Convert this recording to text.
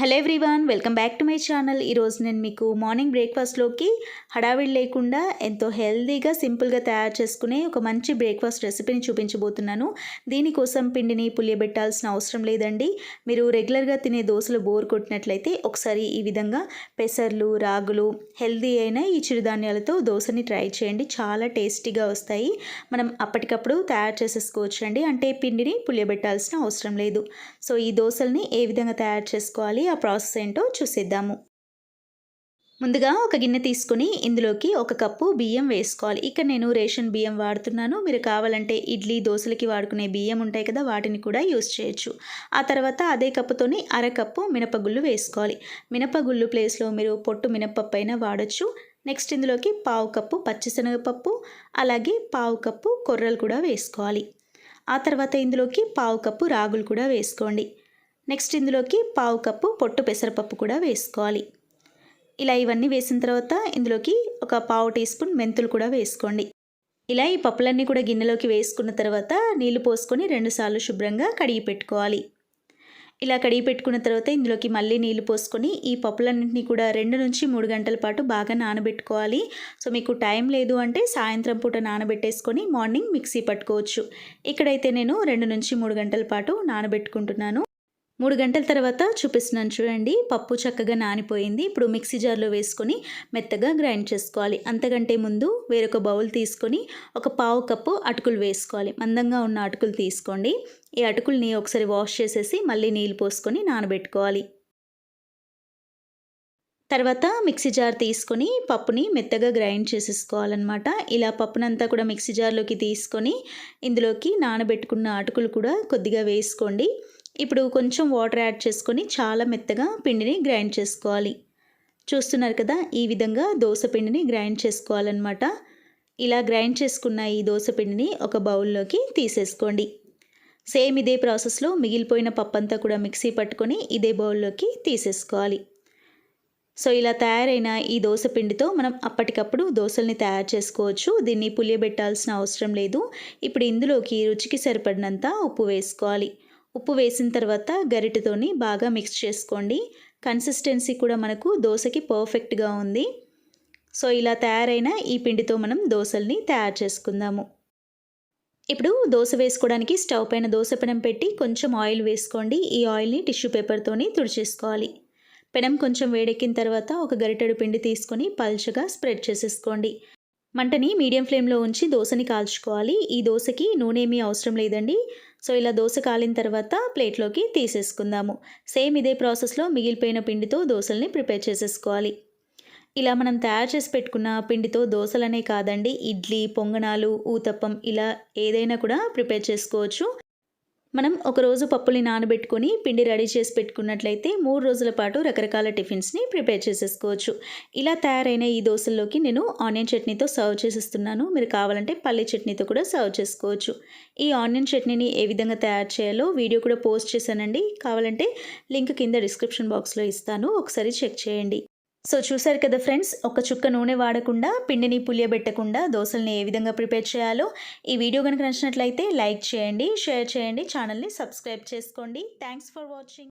Hello everyone welcome back to my channel. ఈరోజు నేను మీకు మార్నింగ్ బ్రేక్ఫాస్ట్లోకి హడావిడి లేకుండా ఎంతో హెల్దీగా సింపుల్గా తయారు చేసుకునే ఒక మంచి బ్రేక్ఫాస్ట్ రెసిపీని చూపించబోతున్నాను. దీనికోసం పిండిని పులియబెట్టాల్సిన అవసరం లేదండి. మీరు రెగ్యులర్గా తినే దోశలు బోర్ కొట్టినట్లయితే ఒకసారి ఈ విధంగా పెసర్లు రాగులు హెల్దీ అయిన ఈ చిరుధాన్యాలతో దోశని ట్రై చేయండి. చాలా టేస్టీగా వస్తాయి. మనం అప్పటికప్పుడు తయారు చేసేసుకోవచ్చు అండి అంటే పిండిని పులియబెట్టాల్సిన అవసరం లేదు. సో ఈ దోశల్ని ఏ విధంగా తయారు చేసుకోవాలి? ఆ ప్రాసెస్ ఏంటో చూసేద్దాము. ముందుగా ఒక గిన్నె తీసుకుని ఇందులోకి ఒక కప్పు బియ్యం వేసుకోవాలి. ఇక్కడ నేను రేషన్ బియ్యం వాడుతున్నాను. మీరు కావాలంటే ఇడ్లీ దోశలకి వాడుకునే బియ్యం ఉంటాయి కదా వాటిని కూడా యూస్ చేయొచ్చు. ఆ తర్వాత అదే కప్పుతోని అరకప్పు మినపగుళ్ళు వేసుకోవాలి. మినపగుళ్ళు ప్లేస్లో మీరు పొట్టు మినపప్పు అయినా వాడచ్చు. నెక్స్ట్ ఇందులోకి పావు కప్పు పచ్చిశనగపప్పు అలాగే పావు కప్పు కొర్రలు కూడా వేసుకోవాలి. ఆ తర్వాత ఇందులోకి పావు కప్పు రాగులు కూడా వేసుకోండి. నెక్స్ట్ ఇందులోకి పావు కప్పు పొట్టు పెసరపప్పు కూడా వేసుకోవాలి. ఇలా ఇవన్నీ వేసిన తర్వాత ఇందులోకి ఒక పావు టీ స్పూన్ మెంతులు కూడా వేసుకోండి. ఇలా ఈ పప్పులన్నీ కూడా గిన్నెలోకి వేసుకున్న తర్వాత నీళ్ళు పోసుకొని రెండుసార్లు శుభ్రంగా కడిగి పెట్టుకోవాలి. ఇలా కడిగి పెట్టుకున్న తర్వాత ఇందులోకి మళ్ళీ నీళ్ళు పోసుకొని ఈ పప్పులన్నింటినీ కూడా రెండు నుంచి మూడు గంటల పాటు బాగా నానబెట్టుకోవాలి. సో మీకు టైం లేదు అంటే సాయంత్రం పూట నానబెట్టేసుకొని మార్నింగ్ మిక్సీ పట్టుకోవచ్చు. ఇక్కడైతే నేను రెండు నుంచి మూడు గంటల పాటు నానబెట్టుకుంటున్నాను. మూడు గంటల తర్వాత చూపిస్తున్నాను చూడండి. పప్పు చక్కగా నానిపోయింది. ఇప్పుడు మిక్సీ జార్లో వేసుకొని మెత్తగా గ్రైండ్ చేసుకోవాలి. అంతకంటే ముందు వేరొక బౌల్ తీసుకొని ఒక పావు కప్పు అటుకులు వేసుకోవాలి. మందంగా ఉన్న అటుకులు తీసుకోండి. ఈ అటుకుల్ని ఒకసారి వాష్ చేసేసి మళ్ళీ నీళ్ళు పోసుకొని నానబెట్టుకోవాలి. తర్వాత మిక్సీ జార్ తీసుకొని పప్పుని మెత్తగా గ్రైండ్ చేసేసుకోవాలన్నమాట. ఇలా పప్పునంతా కూడా మిక్సీ జార్లోకి తీసుకొని ఇందులోకి నానబెట్టుకున్న అటుకులు కూడా కొద్దిగా వేసుకోండి. ఇప్పుడు కొంచెం వాటర్ యాడ్ చేసుకొని చాలా మెత్తగా పిండిని గ్రైండ్ చేసుకోవాలి. చూస్తున్నారు కదా ఈ విధంగా దోశ పిండిని గ్రైండ్ చేసుకోవాలన్నమాట. ఇలా గ్రైండ్ చేసుకున్న ఈ దోశ పిండిని ఒక బౌల్లోకి తీసేసుకోండి. సేమ్ ఇదే ప్రాసెస్లో మిగిలిపోయిన పప్పంతా కూడా మిక్సీ పట్టుకొని ఇదే బౌల్లోకి తీసేసుకోవాలి. సో ఇలా తయారైన ఈ దోశ పిండితో మనం అప్పటికప్పుడు దోశల్ని తయారు చేసుకోవచ్చు. దీన్ని పులియబెట్టాల్సిన అవసరం లేదు. ఇప్పుడు ఇందులోకి రుచికి సరిపడినంత ఉప్పు వేసుకోవాలి. ఉప్పు వేసిన తర్వాత గరిటెతోని బాగా మిక్స్ చేసుకోండి. కన్సిస్టెన్సీ కూడా మనకు దోశకి పర్ఫెక్ట్గా ఉంది. సో ఇలా తయారైన ఈ పిండితో మనం దోశల్ని తయారు చేసుకుందాము. ఇప్పుడు దోశ వేసుకోవడానికి స్టవ్ పైన దోశ పెనం పెట్టి కొంచెం ఆయిల్ వేసుకోండి. ఈ ఆయిల్ని టిష్యూ పేపర్తోని తుడిచేసుకోవాలి. పెనం కొంచెం వేడెక్కిన తర్వాత ఒక గరిటెడు పిండి తీసుకొని పల్చగా స్ప్రెడ్ చేసేసుకోండి. మంటని మీడియం ఫ్లేమ్లో ఉంచి దోశని కాల్చుకోవాలి. ఈ దోశకి నూనె ఏమీ అవసరం లేదండి. సో ఇలా దోశ కాలిన తర్వాత ప్లేట్లోకి తీసేసుకుందాము. సేమ్ ఇదే ప్రాసెస్లో మిగిలిపోయిన పిండితో దోశల్ని ప్రిపేర్ చేసేసుకోవాలి. ఇలా మనం తయారు చేసి పెట్టుకున్న పిండితో దోశలనే కాదండి ఇడ్లీ పొంగనాలు ఊతప్పం ఇలా ఏదైనా కూడా ప్రిపేర్ చేసుకోవచ్చు. మనం ఒకరోజు పప్పుని నానబెట్టుకొని పిండి రెడీ చేసి పెట్టుకున్నట్లయితే మూడు రోజుల పాటు రకరకాల టిఫిన్స్ని ప్రిపేర్ చేసేసుకోవచ్చు. ఇలా తయారైన ఈ దోశల్లోకి నేను ఆనియన్ చట్నీతో సర్వ్ చేసేస్తున్నాను. మీరు కావాలంటే పల్లి చట్నీతో కూడా సర్వ్ చేసుకోవచ్చు. ఈ ఆనియన్ చట్నీని ఏ విధంగా తయారు చేయాలో వీడియో కూడా పోస్ట్ చేశానండి. కావాలంటే లింక్ కింద డిస్క్రిప్షన్ బాక్స్లో ఇస్తాను. ఒకసారి చెక్ చేయండి. సో చూసారు కదా ఫ్రెండ్స్ ఒక చుక్క నూనె వాడకుండా పిండిని పులియబెట్టకుండా దోశల్ని ఏ విధంగా ప్రిపేర్ చేయాలో ఈ వీడియో కనుక నచ్చినట్లయితే లైక్ చేయండి షేర్ చేయండి ఛానల్ని సబ్స్క్రైబ్ చేసుకోండి. Thanks for watching.